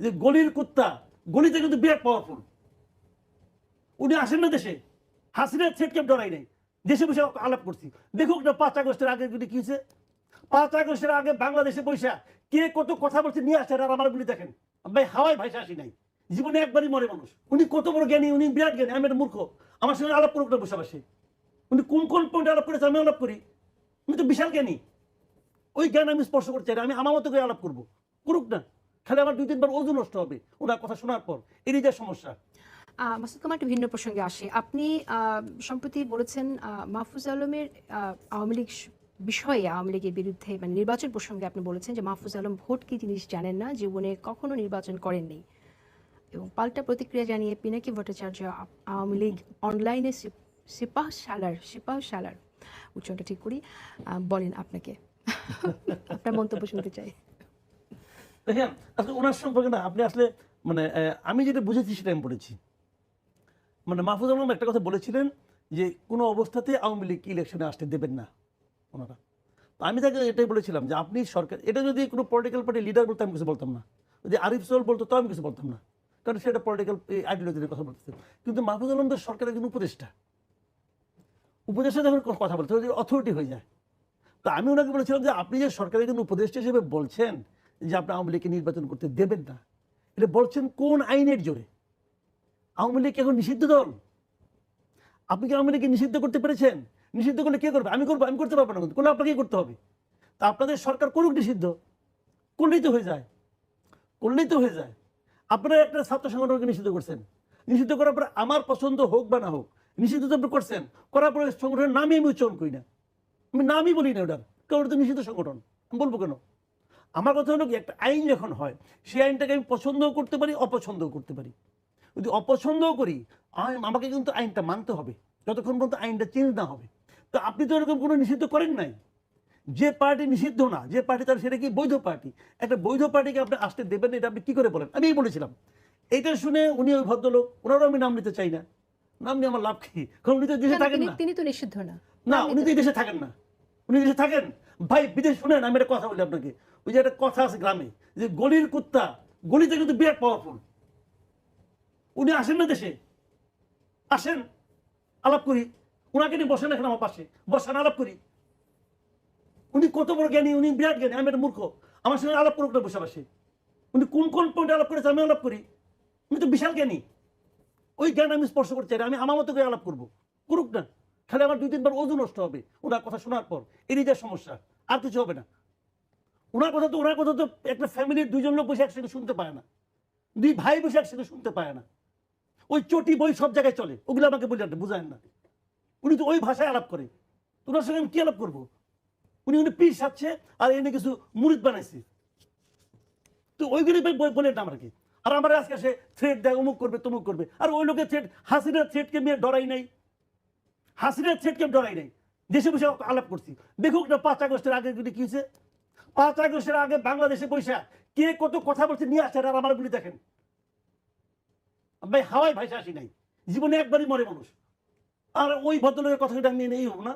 যে গলির কুত্তা, গলিতে কিন্তু বিরাট পাওয়ারফুল উনি আসেন না দেশে। হাসিনার থ্রেটকে ডরাই নেই। দেশে বসে আলাপ করছি। দেখুক না পাঁচ আগস্টের আগে গুলি কি হয়েছে? পাঁচ আগস্টের আগে বাংলাদেশে বৈশা কে কত কথা বলছে নিয়ে আসছে আর আমার গুলি দেখেন। ভাই, হাওয়ায় ভাইসা আসি নাই। জীবনে একবারই মরে মানুষ। উনি কত বড় জ্ঞানী, উনি বিরাট জ্ঞানী, আমি মূর্খ। আমার সঙ্গে আলাপ করুক না বসে বসে। উনি কোন কোন পয়েন্টে আলাপ করেছে আমি আলাপ করি। উনি তো বিশাল জ্ঞানী। ওই জ্ঞান আমি স্পর্শ করতে চাই আমি আমার মতো করে আলাপ করব। করুক না। খালি আমার দুই তিনবার ওজন নষ্ট হবে। ওনার কথা শোনার পর এরই যা সমস্যা। মাসুদ কামাল একটু ভিন্ন প্রসঙ্গে আসে। আপনি সম্প্রতি বলেছেন মাহফুজ আলমের আওয়ামী লীগ বিষয়ে আওয়ামী লীগের বিরুদ্ধে মানে নির্বাচন প্রসঙ্গে আপনি বলেছেন যে মাহফুজ আলম ভোট কি জিনিস জানেন না, জীবনে কখনো নির্বাচন করেননি। এবং পাল্টা প্রতিক্রিয়া জানিয়ে পিনাকি ভট্টাচার্য আওয়ামী লীগ অনলাইনে সিপ- সিপাহ সালার সিপাহ সালার উচ্চারণটা ঠিক করি বলেন আপনাকে। আপনার মন্তব্য শুনতে চাই। দেখেন আসলে ওনার সম্পর্কে না আপনি আসলে মানে আমি যেটা বুঝেছি সেটা আমি পড়েছি মানে মাহফুজ আলম একটা কথা বলেছিলেন যে, কোনো অবস্থাতে আওয়ামী লীগ ইলেকশনে আসতে দেবেন না ওনারা। তো আমি তাকে এটাই বলেছিলাম যে, আপনি সরকার, এটা যদি কোনো পলিটিক্যাল পার্টি লিডার বলতো, আমি কিছু বলতাম না। যদি আরিফ সোল বলতো তাও আমি কিছু বলতাম না। কারণ সেটা পলিটিক্যাল আইডিওলজির কথা বলতেছে। কিন্তু মাহফুজ আলম তো সরকারের একজন উপদেষ্টা। উপদেষ্টা যখন কথা বলতে অথরিটি হয়ে যায়। তা আমি ওনাকে বলেছিলাম যে, আপনি যে সরকারের একজন উপদেষ্টা হিসেবে বলছেন যে আপনি আওয়ামী লীগকে নির্বাচন করতে দেবেন না। এটা বলছেন কোন আইনের জোরে? আওয়ামী লীগ এখন নিষিদ্ধ দল? আপনি কি আওয়ামী লীগকে নিষিদ্ধ করতে পেরেছেন? নিষিদ্ধ করলে কে করবে? আমি করব, আমি করতে পারব না কিন্তু। কোনো আপনাকেই করতে হবে। তা আপনাদের সরকার করুক নিষিদ্ধ। করলেই তো হয়ে যায়। করলেই তো হয়ে যায়। আপনারা একটা ছাত্র সংগঠনকে নিষিদ্ধ করছেন। নিষিদ্ধ করার পরে আমার পছন্দ হোক বা না হোক, নিষিদ্ধ তো আপনি করছেন। করার পরে সংগঠনের নামই আমি উচ্চারণ করি না। আমি নামই বলি না ওটার। কারণ ওটা তো নিষিদ্ধ সংগঠন। আমি বলব কেন? আমার কথা হলো কি একটা আইন যখন হয় সেই আইনটাকে আমি পছন্দও করতে পারি অপছন্দও করতে পারি। যদি অপছন্দও করি আমাকে কিন্তু আইনটা মানতে হবে। যতক্ষণ পর্যন্ত আইনটা চেঞ্জ না হবে। তো আপনি তো এরকম কোনো নিষিদ্ধ করেন নাই। যে পার্টি নিষিদ্ধ না যে পার্টি তার সেটা কি বৈধ পার্টি? একটা বৈধ পার্টিকে আপনি আসতে দেবেন না, এটা আপনি কি করে বলেন? আমি বলেছিলাম। এটা শুনে উনি ওই ভদ্রলোক ওনারও আমি নাম নিতে চাই না। নাম নিয়ে আমার লাভ কি? কারণ উনি তো দেশে থাকেন তিনি না। তিনি তো নিষিদ্ধ না। না উনি তো এই দেশে থাকেন না। উনি দেশে থাকেন। ভাই বিদেশ শুনেন আমি একটা কথা বলি আপনাকে। ওই যে একটা কথা আছে গ্রামে, যে গলির কুত্তা, গলিতে কিন্তু বিরাট পাওয়ারফুল উনি আসেন না দেশে? আসেন, আলাপ করি। ওনাকে নিয়ে বসেন এখন আমার পাশে। বসান, আলাপ করি। উনি কত বড় জ্ঞানী, উনি বিরাট জ্ঞানী, আমি একটা মূর্খ। আমার সঙ্গে আলাপ করুক না বসে বসে। উনি কোন কোন পয়েন্টে আলাপ করেছে আমি আলাপ করি। উনি তো বিশাল জ্ঞানী। ওই জ্ঞান আমি স্পর্শ করতে চাই আমি আমার মতো করে আলাপ করব। করুক না। খালি আমার দুই তিনবার ওজন নষ্ট হবে। ওনার কথা শোনার পর, এরই যা সমস্যা, আর কিছু হবে না। ওনার কথা তো ওনার কথা তো একটা ফ্যামিলির দুজন লোক বসে একসাথে শুনতে পায় না। দুই ভাই বসে একসাথে শুনতে পায় না। ওই চটি বই সব জায়গায় চলে। ওগুলো আমাকে বলে বুঝায় না। উনি তো ওই ভাষায় আলাপ করে। তো ওনার সঙ্গে আমি কি আলাপ করব? উনি উনি পিস সাচ্ছে আর এনে কিছু মুরিদ বানাইছে। তো ওইগুলি বলে না আমার কি? আর আমার আজকে সে থ্রেড দেয়, অমুক করবে, তমুক করবে। আর ওই লোকের থ্রেড হাসিনার থ্রেডকে নিয়ে ডরাই নাই। হাসিনার থ্রেডকে ডরাই নাই। দেশে বসে আলাপ করছি। দেখুক না পাঁচ আগস্টের আগে কি হয়েছে পাঁচ আগস্টের আগে বাংলাদেশে বৈশা কে কত কথা বলছে নিয়ে আসে আর আমার গুলি দেখেন। ভাই, হাওয়ায় ভাইসা আসি নাই। জীবনে একবারই মরে মানুষ। আর ওই ভদ্রলোকের কথা আমি নেই হোক না।